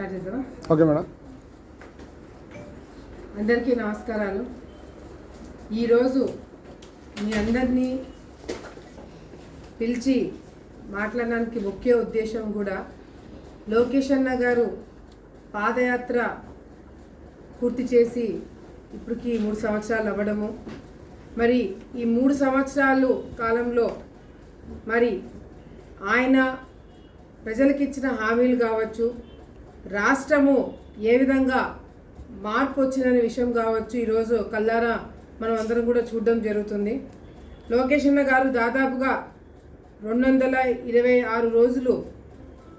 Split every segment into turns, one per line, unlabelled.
Start చేద్దామా?
Okay madam.
అందరికీ నమస్కారాలు. ఈరోజు మీ అందరినీ పిలిచి మాట్లాడడానికి ముఖ్య ఉద్దేశం కూడా లోకేష్ అన్న గారు పాదయాత్ర పూర్తి చేసి ఇప్పటికి మూడు సంవత్సరాలు అవ్వడము. మరి ఈ మూడు సంవత్సరాలు కాలంలో మరి ఆయన ప్రజలకు ఇచ్చిన హామీలు కావచ్చు రాష్ట్రము ఏ విధంగా మార్పు వచ్చిందనే విషయం కావచ్చు ఈరోజు కల్లారా మనం అందరం కూడా చూడడం జరుగుతుంది. లోకేష్ అన్న గారు దాదాపుగా రెండు వందల ఇరవై ఆరు రోజులు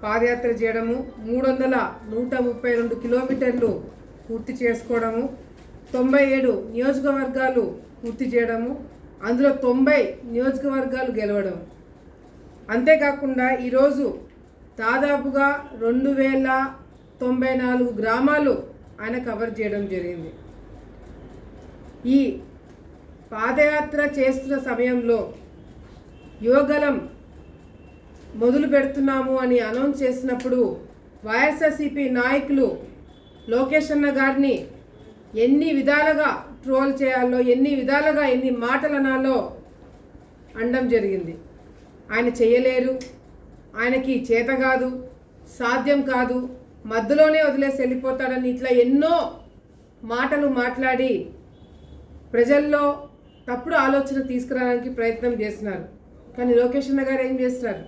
పాదయాత్ర చేయడము మూడు వందల నూట ముప్పై రెండు కిలోమీటర్లు పూర్తి చేసుకోవడము తొంభై ఏడు నియోజకవర్గాలు పూర్తి చేయడము అందులో తొంభై నియోజకవర్గాలు గెలవడం. అంతేకాకుండా ఈరోజు దాదాపుగా రెండు వేల తొంభై నాలుగు గ్రామాలు ఆయన కవర్ చేయడం జరిగింది. ఈ పాదయాత్ర చేస్తున్న సమయంలో యువగలం మొదలు పెడుతున్నాము అని అనౌన్స్ చేసినప్పుడు వైఎస్ఆర్సీపీ నాయకులు లోకేష్ అన్న గారిని ఎన్ని విధాలుగా ట్రోల్ చేయాలో ఎన్ని విధాలుగా ఎన్ని మాటలు అనాలో అనడం జరిగింది. ఆయన చేయలేరు. ఆయనకి చేత కాదు సాధ్యం కాదు. మధ్యలోనే వదిలేసి వెళ్ళిపోతాడని ఇట్లా ఎన్నో మాటలు మాట్లాడి ప్రజల్లో తప్పుడు ఆలోచన తీసుకురావడానికి ప్రయత్నం చేస్తున్నారు. కానీ లోకేష్ అన్న గారు ఏం చేస్తున్నారు?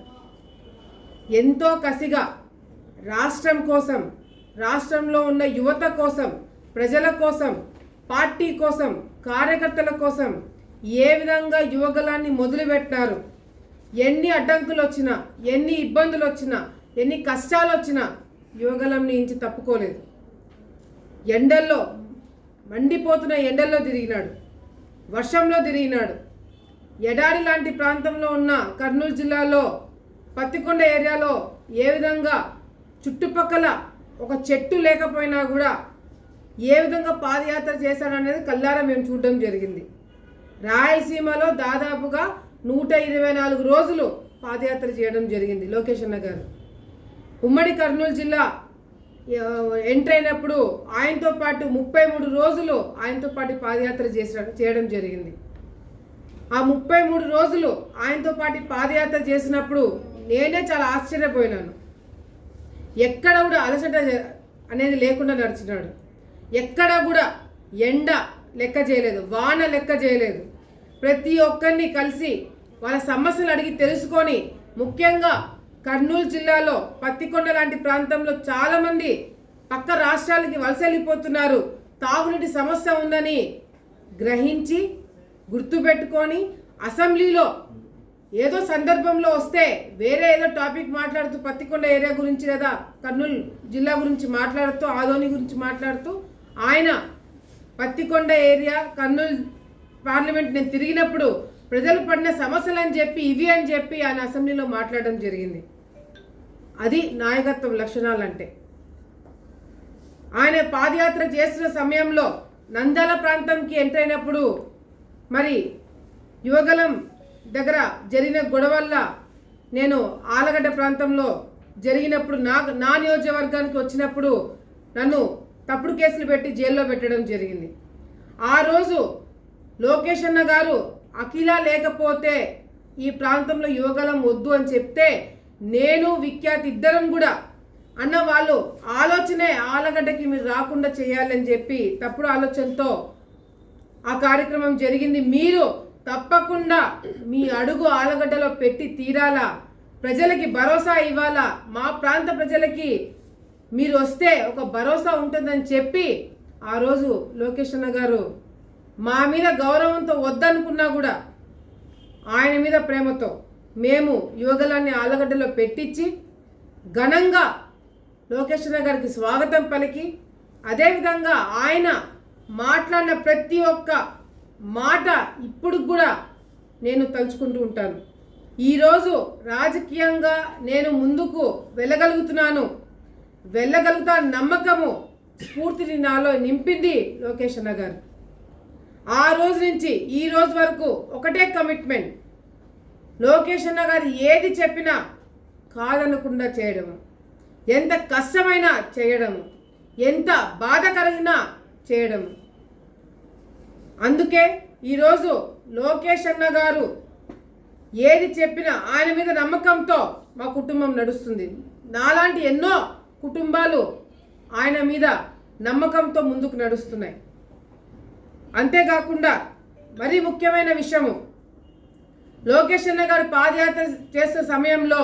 ఎంతో కసిగా రాష్ట్రం కోసం రాష్ట్రంలో ఉన్న యువత కోసం ప్రజల కోసం పార్టీ కోసం కార్యకర్తల కోసం ఏ విధంగా యువగలాన్ని మొదలుపెట్టారు ఎన్ని అడ్డంకులు వచ్చినా ఎన్ని ఇబ్బందులు వచ్చినా ఎన్ని కష్టాలు వచ్చినా యువగలం నుంచి తప్పుకోలేదు. ఎండల్లో మండిపోతున్న ఎండల్లో తిరిగినాడు. వర్షంలో తిరిగినాడు. ఎడారి లాంటి ప్రాంతంలో ఉన్న కర్నూలు జిల్లాలో పత్తికొండ ఏరియాలో ఏ విధంగా చుట్టుపక్కల ఒక చెట్టు లేకపోయినా కూడా ఏ విధంగా పాదయాత్ర చేశాడనేది కల్లారా మేము చూడడం జరిగింది. రాయలసీమలో దాదాపుగా నూట ఇరవై నాలుగు రోజులు పాదయాత్ర చేయడం జరిగింది లోకేష్ అన్న గారు. ఉమ్మడి కర్నూలు జిల్లా ఎంట్రీ ఎంటర్ అయినప్పుడు ఆయనతో పాటు ముప్పై మూడు రోజులు ఆయనతో పాటు పాదయాత్ర చేసిన చేయడం జరిగింది. ఆ ముప్పై మూడు రోజులు ఆయనతో పాటు పాదయాత్ర చేసినప్పుడు నేనే చాలా ఆశ్చర్యపోయినాను. ఎక్కడ కూడా అలసట అనేది లేకుండా నడిచినాడు. ఎక్కడ కూడా ఎండ లెక్క చేయలేదు వాన లెక్క చేయలేదు. ప్రతి ఒక్కరిని కలిసి వాళ్ళ సమస్యలు అడిగి తెలుసుకొని ముఖ్యంగా కర్నూలు జిల్లాలో పత్తికొండ లాంటి ప్రాంతంలో చాలామంది పక్క రాష్ట్రాలకి వలస వెళ్ళిపోతున్నారు తాగునీటి సమస్య ఉందని గ్రహించి గుర్తుపెట్టుకొని అసెంబ్లీలో ఏదో సందర్భంలో వస్తే వేరే ఏదో టాపిక్ మాట్లాడుతూ పత్తికొండ ఏరియా గురించి లేదా కర్నూలు జిల్లా గురించి మాట్లాడుతూ ఆదోని గురించి మాట్లాడుతూ ఆయన పత్తికొండ ఏరియా కర్నూలు పార్లమెంట్ నేను తిరిగినప్పుడు ప్రజలు పడిన సమస్యలు అని చెప్పి ఇవి అని చెప్పి ఆయన అసెంబ్లీలో మాట్లాడడం జరిగింది. అది నాయకత్వం లక్షణాలంటే. ఆయన పాదయాత్ర చేస్తున్న సమయంలో నంద్యాల ప్రాంతంకి ఎంటర్ అయినప్పుడు మరి యువగలం దగ్గర జరిగిన గొడవల్ల నేను ఆలగడ్డ ప్రాంతంలో జరిగినప్పుడు నా నా నియోజకవర్గానికి వచ్చినప్పుడు నన్ను తప్పుడు కేసులు పెట్టి జైల్లో పెట్టడం జరిగింది. ఆ రోజు లోకేష్ అన్న గారు అఖిల లేకపోతే ఈ ప్రాంతంలో యువగలం వద్దు అని చెప్తే నేను విఖ్యాత్ ఇద్దరం కూడా అన్న వాళ్ళు ఆలోచనే ఆలగడ్డకి మీరు రాకుండా చేయాలని చెప్పి తప్పుడు ఆలోచనతో ఆ కార్యక్రమం జరిగింది. మీరు తప్పకుండా మీ అడుగు ఆలగడ్డలో పెట్టి తీరాలా? ప్రజలకి భరోసా ఇవ్వాలా? మా ప్రాంత ప్రజలకి మీరు వస్తే ఒక భరోసా ఉంటుందని చెప్పి ఆ రోజు లోకేష్ అన్న గారు మా మీద గౌరవంతో వద్దనుకున్నా కూడా ఆయన మీద ప్రేమతో మేము యువగలాన్ని ఆలగడ్డలో పెట్టించి ఘనంగా లోకేష్ గారికి స్వాగతం పలికి అదేవిధంగా ఆయన మాట్లాడిన ప్రతి ఒక్క మాట ఇప్పుడు కూడా నేను తలుచుకుంటూ ఉంటాను. ఈరోజు రాజకీయంగా నేను ముందుకు వెళ్ళగలుగుతున్నాను. వెళ్ళగలుగుతా నమ్మకము స్ఫూర్తిని నాలో నింపింది లోకేష్ అన్న గారు. ఆ రోజు నుంచి ఈ రోజు వరకు ఒకటే కమిట్మెంట్. లోకేష్ అన్న గారు ఏది చెప్పినా కాదనకుండా చేయడము. ఎంత కష్టమైనా చేయడము. ఎంత బాధకరంగా చేయడము. అందుకే ఈరోజు లోకేష్ అన్న గారు ఏది చెప్పినా ఆయన మీద నమ్మకంతో మా కుటుంబం నడుస్తుంది. నాలాంటి ఎన్నో కుటుంబాలు ఆయన మీద నమ్మకంతో ముందుకు నడుస్తున్నాయి. అంతేకాకుండా మరీ ముఖ్యమైన విషయము లోకేష్ అన్న గారు పాదయాత్ర చేసే సమయంలో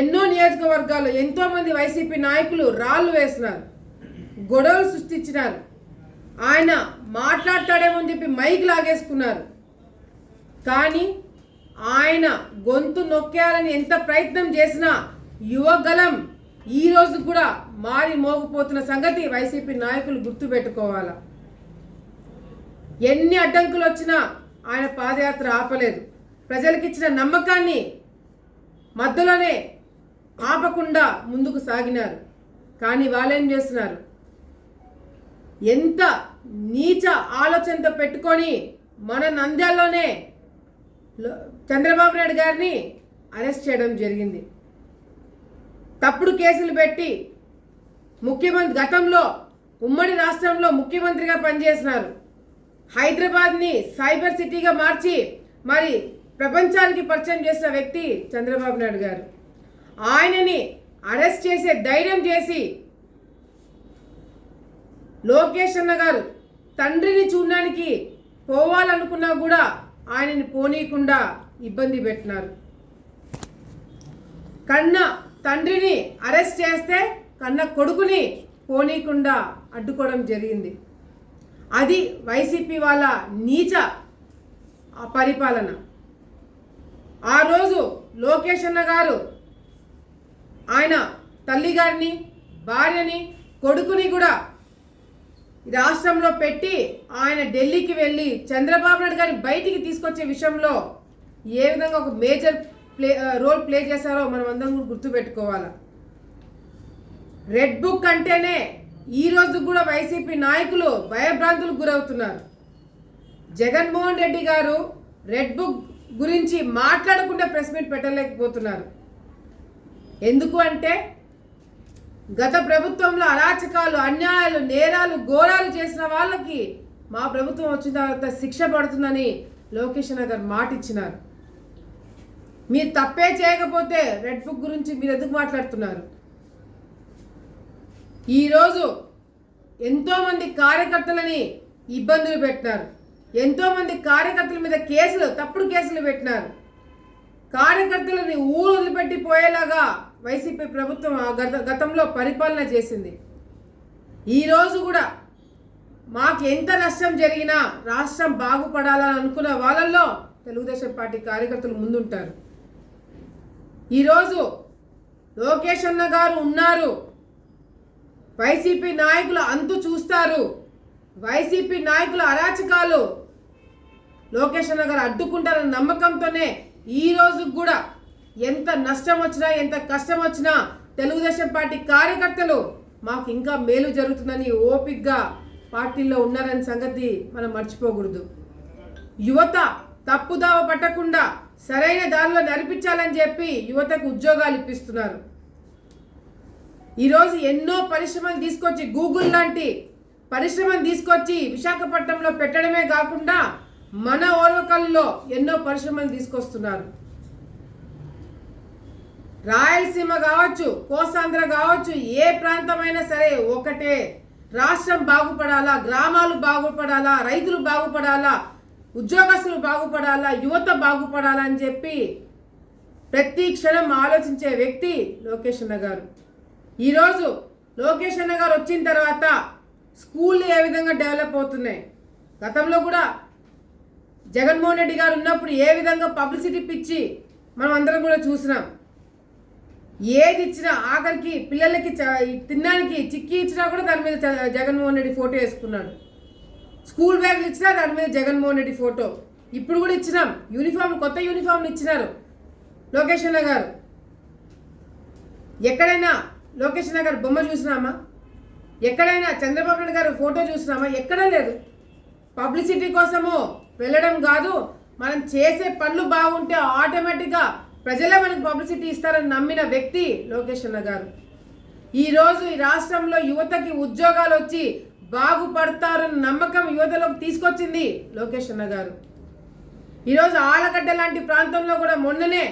ఎన్నో నియోజకవర్గాలు ఎంతోమంది వైసీపీ నాయకులు రాళ్ళు వేసినారు గొడవలు సృష్టించినారు. ఆయన మాట్లాడతాడేమో అని చెప్పి మైక్ లాగేసుకున్నారు. కానీ ఆయన గొంతు నొక్కేయాలని ఎంత ప్రయత్నం చేసినా యువగలం ఈ రోజు కూడా మారి మోగిపోతున్న సంగతి వైసీపీ నాయకులు గుర్తుపెట్టుకోవాలా. ఎన్ని అడ్డంకులు వచ్చినా ఆయన పాదయాత్ర ఆపలేదు. ప్రజలకు ఇచ్చిన నమ్మకాన్ని మధ్యలోనే ఆపకుండా ముందుకు సాగినారు. కానీ వాళ్ళేం చేస్తున్నారు? ఎంత నీచ ఆలోచనతో పెట్టుకొని మన నంద్యాల్లోనే చంద్రబాబు నాయుడు గారిని అరెస్ట్ చేయడం జరిగింది. తప్పుడు కేసులు పెట్టి ముఖ్యమంత్రి గతంలో ఉమ్మడి రాష్ట్రంలో ముఖ్యమంత్రిగా పనిచేసినారు హైదరాబాద్ని సైబర్ సిటీగా మార్చి మరి ప్రపంచానికి పరిచయం చేసిన వ్యక్తి చంద్రబాబు నాయుడు గారు. ఆయనని అరెస్ట్ చేసే ధైర్యం చేసి లోకేష్ అన్న గారు తండ్రిని చూడడానికి పోవాలనుకున్నా కూడా ఆయనని పోనీయకుండా ఇబ్బంది పెట్టినారు. కన్న తండ్రిని అరెస్ట్ చేస్తే కన్న కొడుకుని పోనీయకుండా అడ్డుకోవడం జరిగింది. అది వైసీపీ వాళ్ళ నీచ పరిపాలన. ఆ రోజు లోకేష్ అన్న గారు ఆయన తల్లి గారిని భార్యని కొడుకుని కూడా రాష్ట్రంలో పెట్టి ఆయన ఢిల్లీకి వెళ్ళి చంద్రబాబు నాయుడు గారిని బయటికి తీసుకొచ్చే విషయంలో ఏ విధంగా ఒక మేజర్ ప్లే రోల్ ప్లే చేశారో మనం అందరం కూడా గుర్తుపెట్టుకోవాలి. రెడ్ బుక్ అంటేనే ఈ కూడా వైసీపీ నాయకులు భయభ్రాంతులకు గురవుతున్నారు. జగన్మోహన్ రెడ్డి గారు రెడ్ బుక్ గురించి మాట్లాడకుండా ప్రెస్ మీట్ పెట్టలేకపోతున్నారు. ఎందుకు అంటే గత ప్రభుత్వంలో అరాచకాలు అన్యాయాలు నేరాలు ఘోరాలు చేసిన వాళ్ళకి మా ప్రభుత్వం వచ్చిన తర్వాత శిక్ష పడుతుందని లోకేష్ నగర్ మాట ఇచ్చినారు మీరు తప్పే చేయకపోతే రెడ్ బుక్ గురించి మీరు ఎందుకు మాట్లాడుతున్నారు? ఈరోజు ఎంతోమంది కార్యకర్తలని ఇబ్బందులు పెట్టినారు. ఎంతోమంది కార్యకర్తల మీద కేసులు తప్పుడు కేసులు పెట్టినారు. కార్యకర్తలని ఊరు వదిలిపెట్టి పోయేలాగా వైసీపీ ప్రభుత్వం ఆ గత గతంలో పరిపాలన చేసింది. ఈరోజు కూడా మాకు ఎంత నష్టం జరిగినా రాష్ట్రం బాగుపడాలని అనుకున్న వాళ్ళల్లో తెలుగుదేశం పార్టీ కార్యకర్తలు ముందుంటారు. ఈరోజు లోకేష్ అన్న గారు ఉన్నారు. వైసీపీ నాయకులు అంతు చూస్తారు. వైసీపీ నాయకుల అరాచకాలు. లోకేష్ అన్న గారు అడ్డుకుంటారన్న నమ్మకంతోనే ఈ రోజు కూడా ఎంత నష్టం వచ్చినా ఎంత కష్టం వచ్చినా తెలుగుదేశం పార్టీ కార్యకర్తలు మాకు ఇంకా మేలు జరుగుతుందని ఓపిక్గా పార్టీలో ఉన్నారని సంగతి మనం మర్చిపోకూడదు. యువత తప్పుదావ పట్టకుండా సరైన దారిలో నడిపించాలని చెప్పి యువతకు ఉద్యోగాలు ఇప్పిస్తున్నారు. ఈరోజు ఎన్నో పరిశ్రమలు తీసుకొచ్చి గూగుల్ లాంటి పరిశ్రమను తీసుకొచ్చి విశాఖపట్నంలో పెట్టడమే కాకుండా మన ఓర్వకల్లో ఎన్నో పరిశ్రమలు తీసుకొస్తున్నారు. రాయలసీమ కావచ్చు కోస్తాంధ్ర కావచ్చు ఏ ప్రాంతమైనా సరే ఒకటే. రాష్ట్రం బాగుపడాలా గ్రామాలు బాగుపడాలా రైతులు బాగుపడాలా ఉద్యోగస్తులు బాగుపడాలా యువత బాగుపడాలా అని చెప్పి ప్రతి క్షణం ఆలోచించే వ్యక్తి లోకేష్ అన్న గారు. ఈరోజు లోకేష్ అన్న గారు వచ్చిన తర్వాత స్కూళ్ళు ఏ విధంగా డెవలప్ అవుతున్నాయి? గతంలో కూడా జగన్మోహన్ రెడ్డి గారు ఉన్నప్పుడు ఏ విధంగా పబ్లిసిటీ పిచ్చి మనం అందరం కూడా చూసినాం. ఏది ఇచ్చినా ఆఖరికి పిల్లలకి చ- తినడానికి చిక్కి ఇచ్చినా కూడా దాని మీద జగన్మోహన్ రెడ్డి ఫోటో వేసుకున్నాడు. స్కూల్ బ్యాగులు ఇచ్చినా దాని మీద జగన్మోహన్ రెడ్డి ఫోటో. ఇప్పుడు కూడా ఇచ్చినాం. యూనిఫామ్ కొత్త యూనిఫామ్లు ఇచ్చినారు లోకేష్ అన్న గారు. ఎక్కడైనా లోకేష్ అన్న గారు బొమ్మ చూసినామా? ఎక్కడైనా చంద్రబాబు నాయుడు గారు ఫోటో చూసినామా ఎక్కడా లేదు. పబ్లిసిటీ కోసము వెళ్ళడం కాదు మనం చేసే పనులు బాగుంటే ఆటోమేటిక్గా ప్రజలే మనకు పబ్లిసిటీ ఇస్తారని నమ్మిన వ్యక్తి లోకేష్ అన్న గారు. ఈరోజు ఈ రాష్ట్రంలో యువతకి ఉద్యోగాలు వచ్చి బాగుపడతారన్న నమ్మకం యువతలోకి తీసుకొచ్చింది లోకేష్ అన్న గారు. ఈరోజు ఆలగడ్డ లాంటి ప్రాంతంలో కూడా మొన్ననే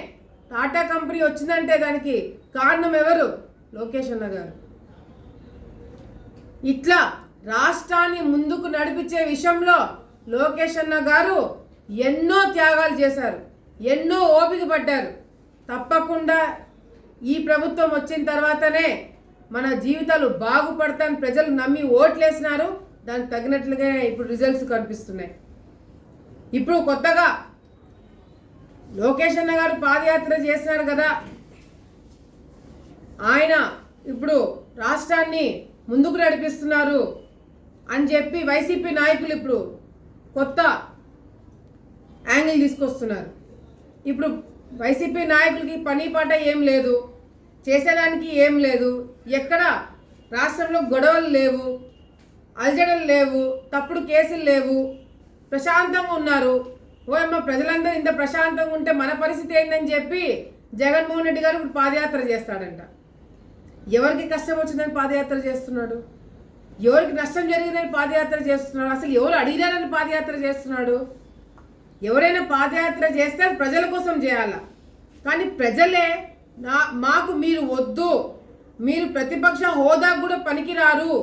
టాటా కంపెనీ వచ్చిందంటే దానికి కారణం ఎవరు? లోకేష్ అన్న గారు. ఇట్లా రాష్ట్రాన్ని ముందుకు నడిపించే విషయంలో లోకేష్ అన్న గారు ఎన్నో త్యాగాలు చేశారు ఎన్నో ఓపిక పడ్డారు. తప్పకుండా ఈ ప్రభుత్వం వచ్చిన తర్వాతనే మన జీవితాలు బాగుపడతాయని ప్రజలు నమ్మి ఓట్లేసినారు. దానికి తగినట్లుగా ఇప్పుడు రిజల్ట్స్ కనిపిస్తున్నాయి. ఇప్పుడు కొత్తగా లోకేష్ అన్న గారు పాదయాత్ర చేస్తున్నారు కదా. ఆయన ఇప్పుడు రాష్ట్రాన్ని ముందుకు నడిపిస్తున్నారు అని చెప్పి వైసీపీ నాయకులు ఇప్పుడు కొత్త యాంగిల్ తీసుకొస్తున్నారు. ఇప్పుడు వైసీపీ నాయకులకి పని పాట ఏం లేదు చేసేదానికి ఏం లేదు ఎక్కడ రాష్ట్రంలో గొడవలు లేవు అలజడలు లేవు తప్పుడు కేసులు లేవు ప్రశాంతంగా ఉన్నారు. ఓయమ్మ ప్రజలందరూ ఇంత ప్రశాంతంగా ఉంటే మన పరిస్థితి ఏందని చెప్పి జగన్మోహన్ రెడ్డి గారు ఇప్పుడు పాదయాత్ర చేస్తాడంట. ఎవరికి కష్టం వచ్చిందని పాదయాత్ర చేస్తున్నాడు? ఎవరికి నష్టం జరిగిందని పాదయాత్ర చేస్తున్నాడు? అసలు ఎవరు అడిగారని పాదయాత్ర చేస్తున్నాడు? ఎవరైనా పాదయాత్ర చేస్తే ప్రజల కోసం చేయాల. కానీ ప్రజలే నా మాకు మీరు వద్దు. మీరు ప్రతిపక్ష హోదా కూడా పనికిరారు.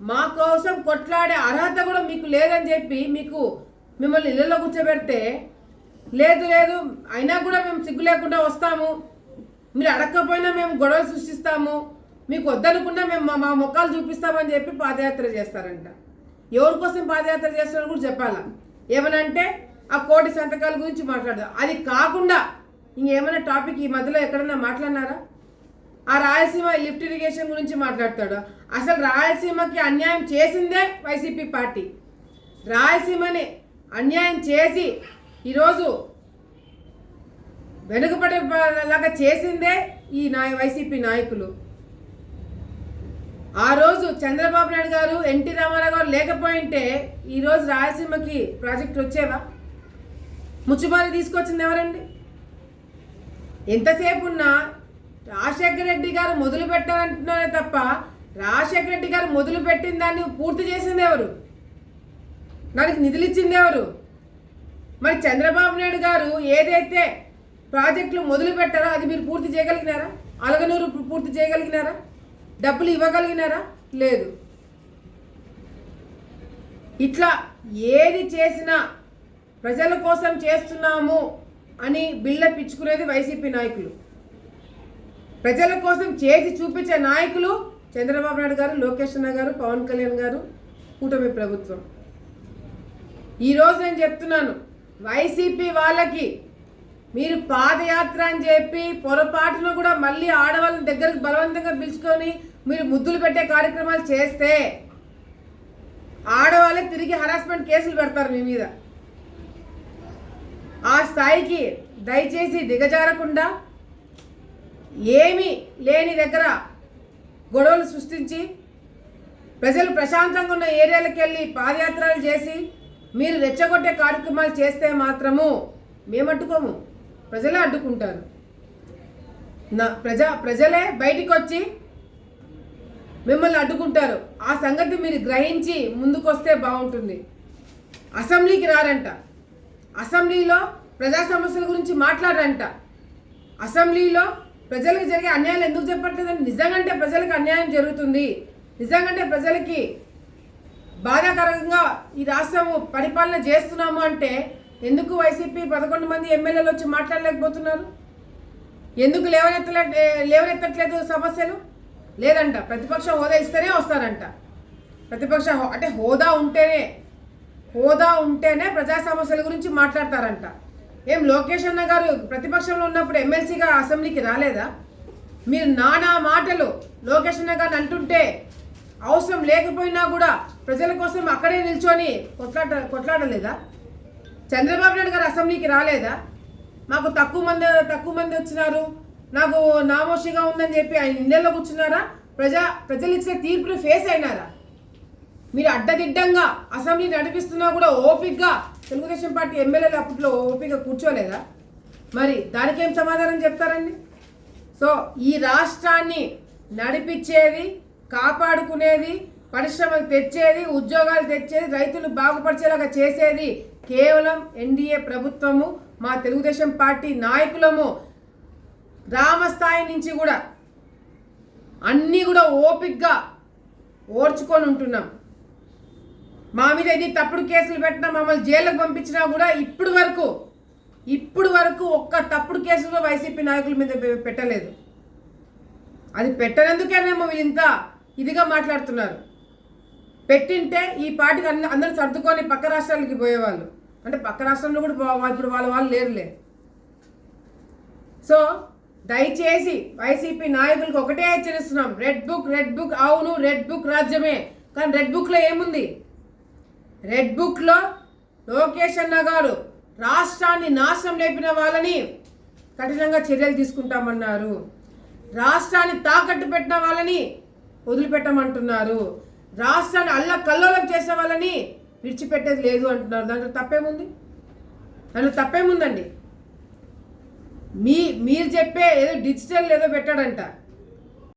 మా కోసం కొట్లాడే అర్హత కూడా మీకు లేదని చెప్పి మీకు మిమ్మల్ని ఇళ్ళలో కూర్చోబెడితే లేదు లేదు అయినా కూడా మేము సిగ్గు లేకుండా వస్తాము. మీరు అడగకపోయినా మేము గొడవలు సృష్టిస్తాము. మీకు వద్దనుకున్నా మేము మా మా ముఖాలు చూపిస్తామని చెప్పి పాదయాత్ర చేస్తారంట. ఎవరి కోసం పాదయాత్ర చేస్తారని కూడా చెప్పాలా? ఏమనంటే ఆ కోటి సంతకాల గురించి మాట్లాడదాం. అది కాకుండా ఇంకేమైనా టాపిక్ ఈ మధ్యలో ఎక్కడన్నా మాట్లాడినారా? ఆ రాయలసీమ లిఫ్ట్ ఇరిగేషన్ గురించి మాట్లాడతాడు. అసలు రాయలసీమకి అన్యాయం చేసిందే వైసీపీ పార్టీ. రాయలసీమని అన్యాయం చేసి ఈరోజు వెనుకబడి లాగా చేసిందే ఈ నాయ వైసీపీ నాయకులు. ఆ రోజు చంద్రబాబు నాయుడు గారు ఎన్టీ రామారావు గారు లేకపోయింటే ఈరోజు రాయలసీమకి ప్రాజెక్ట్ వచ్చేవా? ముచ్చుమారి తీసుకొచ్చింది ఎవరండి? ఎంతసేపు ఉన్నా రాజశేఖర రెడ్డి గారు మొదలు పెట్టారంటున్నారే తప్ప రాజశేఖర రెడ్డి గారు మొదలు పెట్టిన దాన్ని పూర్తి చేసింది ఎవరు? దానికి నిధులు ఇచ్చింది ఎవరు? మరి చంద్రబాబు నాయుడు గారు ఏదైతే ప్రాజెక్టులు మొదలు పెట్టారో అది మీరు పూర్తి చేయగలిగినారా? అలగనూరు పూర్తి చేయగలిగినారా? డబ్బులు ఇవ్వగలిగినారా? లేదు. ఇట్లా ఏది చేసినా ప్రజల కోసం చేస్తున్నాము అని బిళ్ళ పిచ్చుకునేది వైసీపీ నాయకులు. ప్రజల కోసం చేసి చూపించే నాయకులు చంద్రబాబు నాయుడు గారు లోకేష్ అన్న గారు పవన్ కళ్యాణ్ గారు కూటమి ప్రభుత్వం. ఈరోజు నేను చెప్తున్నాను వైసీపీ వాళ్ళకి మీరు పాదయాత్ర అని చెప్పి పొరపాటున కూడా మళ్ళీ ఆడవాళ్ళని దగ్గరకు బలవంతంగా పిలుచుకొని మీరు ముద్దులు పెట్టే కార్యక్రమాలు చేస్తే ఆడవాళ్ళే తిరిగి హరాస్మెంట్ కేసులు పెడతారు మీ మీద. ఆ స్థాయికి దయచేసి దిగజారకుండా ఏమీ లేని దగ్గర గొడవలు సృష్టించి ప్రజలు ప్రశాంతంగా ఉన్న ఏరియాలకు వెళ్ళి పాదయాత్రలు చేసి మీరు రెచ్చగొట్టే కార్యక్రమాలు చేస్తే మాత్రము మేము ప్రజలే అడ్డుకుంటారు. నా ప్రజా ప్రజలే బయటికి వచ్చి మిమ్మల్ని అడ్డుకుంటారు. ఆ సంగతి మీరు గ్రహించి ముందుకొస్తే బాగుంటుంది. అసెంబ్లీకి రారంట. అసెంబ్లీలో ప్రజా సమస్యల గురించి మాట్లాడరంట. అసెంబ్లీలో ప్రజలకు జరిగే అన్యాయాలు ఎందుకు చెప్పట్లేదండి నిజంగంటే ప్రజలకు అన్యాయం జరుగుతుంది. నిజంగంటే ప్రజలకి బాధాకరంగా ఈ రాష్ట్రం పరిపాలన చేస్తున్నాము అంటే ఎందుకు వైసీపీ పదకొండు మంది ఎమ్మెల్యేలు వచ్చి మాట్లాడలేకపోతున్నారు? ఎందుకు లేవనెత్తలే లేవనెత్తట్లేదు సమస్యలు? లేదంట. ప్రతిపక్ష హోదా ఇస్తేనే వస్తారంట. ప్రతిపక్ష అంటే హోదా ఉంటేనే హోదా ఉంటేనే ప్రజా సమస్యల గురించి మాట్లాడతారంట. ఏం లోకేష్ అన్న గారు ప్రతిపక్షంలో ఉన్నప్పుడు ఎమ్మెల్సీగా అసెంబ్లీకి రాలేదా? మీరు నానా మాటలు లోకేష్ అన్న గారిని అంటుంటే అవసరం లేకపోయినా కూడా ప్రజల కోసం అక్కడే నిల్చొని కొట్లాట కొట్లాడలేదా? చంద్రబాబు నాయుడు గారు అసెంబ్లీకి రాలేదా? మాకు తక్కువ మంది తక్కువ మంది వచ్చినారు. నాకు నామోషిగా ఉందని చెప్పి ఆయన ఇండియాలో కూర్చున్నారా? ప్రజా ప్రజలు ఇచ్చిన తీర్పును ఫేస్ అయినారా? మీరు అడ్డదిడ్డంగా అసెంబ్లీ నడిపిస్తున్నా కూడా ఓపిక్గా తెలుగుదేశం పార్టీ ఎమ్మెల్యేలు అప్పట్లో ఓపిక కూర్చోలేదా? మరి దానికేం సమాధానం చెప్తారండి? సో ఈ రాష్ట్రాన్ని నడిపించేది కాపాడుకునేది పరిశ్రమలు తెచ్చేది ఉద్యోగాలు తెచ్చేది రైతులు బాగుపరిచేలాగా చేసేది కేవలం ఎన్డీఏ ప్రభుత్వము మా తెలుగుదేశం పార్టీ నాయకులము గ్రామస్థాయి నుంచి కూడా అన్నీ కూడా ఓపిక్గా ఓర్చుకొని ఉంటున్నాం. మా మీద ఎన్ని తప్పుడు కేసులు పెట్టినా మమ్మల్ని జైలుకు పంపించినా కూడా ఇప్పుడు వరకు ఇప్పుడు వరకు ఒక్క తప్పుడు కేసులో వైసీపీ నాయకుల మీద పెట్టలేదు. అది పెట్టనందుకేనేమో వీళ్ళు ఇంత ఇదిగా మాట్లాడుతున్నారు. పెట్టింటే ఈ పాటికి అన్ని అందరూ సర్దుకొని పక్క రాష్ట్రాలకి పోయేవాళ్ళు. అంటే పక్క రాష్ట్రంలో కూడా ఇప్పుడు వాళ్ళ వాళ్ళు లేరులే. సో దయచేసి వైసీపీ నాయకులకు ఒకటే హెచ్చరిస్తున్నాం. రెడ్ బుక్ రెడ్ బుక్ అవును రెడ్ బుక్ రాజ్యమే. కానీ రెడ్ బుక్లో ఏముంది? రెడ్ బుక్లో లోకేష్ అన్న గారు రాష్ట్రాన్ని నాశనం లేపిన వాళ్ళని కఠినంగా చర్యలు తీసుకుంటామన్నారు. రాష్ట్రాన్ని తాకట్టు పెట్టిన వాళ్ళని వదిలిపెట్టమంటున్నారు. రాష్ట్రాన్ని అల్ల కల్లోలం చేసే వాళ్ళని విడిచిపెట్టేది లేదు అంటున్నారు. దాంట్లో తప్పేముంది? దాంట్లో తప్పేముందండి? మీ మీరు చెప్పే ఏదో డిజిటల్ ఏదో పెట్టాడంట.